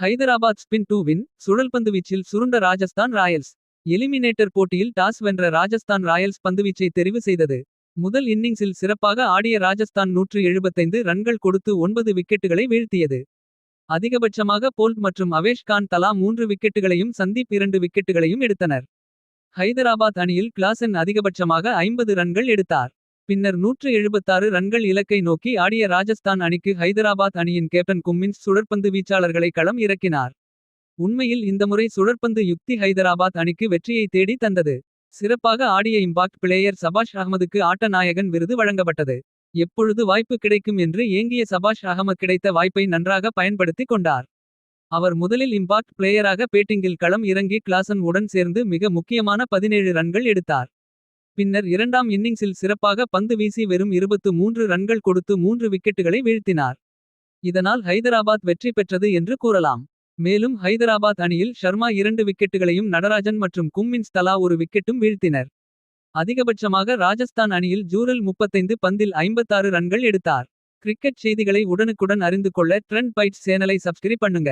Hyderabad spin டூவின் சுழல்பந்து வீச்சில் சுருண்ட ராஜஸ்தான் ராயல்ஸ். எலிமினேட்டர் போட்டியில் டாஸ் வென்ற ராஜஸ்தான் ராயல்ஸ் பந்துவீச்சை தெரிவு செய்தது. முதல் இன்னிங்ஸில் சிறப்பாக ஆடிய ராஜஸ்தான் 175 ரன்கள் கொடுத்து ஒன்பது விக்கெட்டுகளை வீழ்த்தியது. அதிகபட்சமாக போல்ட் மற்றும் அவேஷ் கான் தலா மூன்று விக்கெட்டுகளையும் சந்தீப் இரண்டு விக்கெட்டுகளையும் எடுத்தனர். ஹைதராபாத் அணியில் கிளாசன் அதிகபட்சமாக 50 ரன்கள் எடுத்தார். பின்னர் 176 ரன்கள் இலக்கை நோக்கி ஆடிய ராஜஸ்தான் அணிக்கு ஹைதராபாத் அணியின் கேப்டன் கும்மின்ஸ் சுழற்பந்து வீச்சாளர்களை களம் இறக்கினார். உண்மையில் இந்த முறை சுழற்பந்து யுக்தி ஹைதராபாத் அணிக்கு வெற்றியை தேடி தந்தது. சிறப்பாக ஆடிய இம்பாக்ட் பிளேயர் சபாஷ் அகமதுக்கு ஆட்ட நாயகன் விருது வழங்கப்பட்டது. எப்பொழுது வாய்ப்பு கிடைக்கும் என்று ஏங்கிய சபாஷ் அகமத் கிடைத்த வாய்ப்பை நன்றாக பயன்படுத்திக் கொண்டார். அவர் முதலில் இம்பாக்ட் பிளேயராக பேட்டிங்கில் களம் இறங்கி கிளாசன் உடன் சேர்ந்து மிக முக்கியமான 17 ரன்கள் எடுத்தார். பின்னர் இரண்டாம் இன்னிங்ஸில் சிறப்பாக பந்து வீசி வெறும் 23 ரன்கள் கொடுத்து மூன்று விக்கெட்டுகளை வீழ்த்தினார். இதனால் ஹைதராபாத் வெற்றி பெற்றது என்று கூறலாம். மேலும் ஹைதராபாத் அணியில் ஷர்மா இரண்டு விக்கெட்டுகளையும் நடராஜன் மற்றும் கும்மின்ஸ் தலா ஒரு விக்கெட்டும் வீழ்த்தினர். அதிகபட்சமாக ராஜஸ்தான் அணியில் ஜூரல் 35 பந்தில் 56 ரன்கள் எடுத்தார். கிரிக்கெட் செய்திகளை உடனுக்குடன் அறிந்து கொள்ள ட்ரெண்ட் பைட்ஸ் சேனலை சப்ஸ்கிரைப் பண்ணுங்க.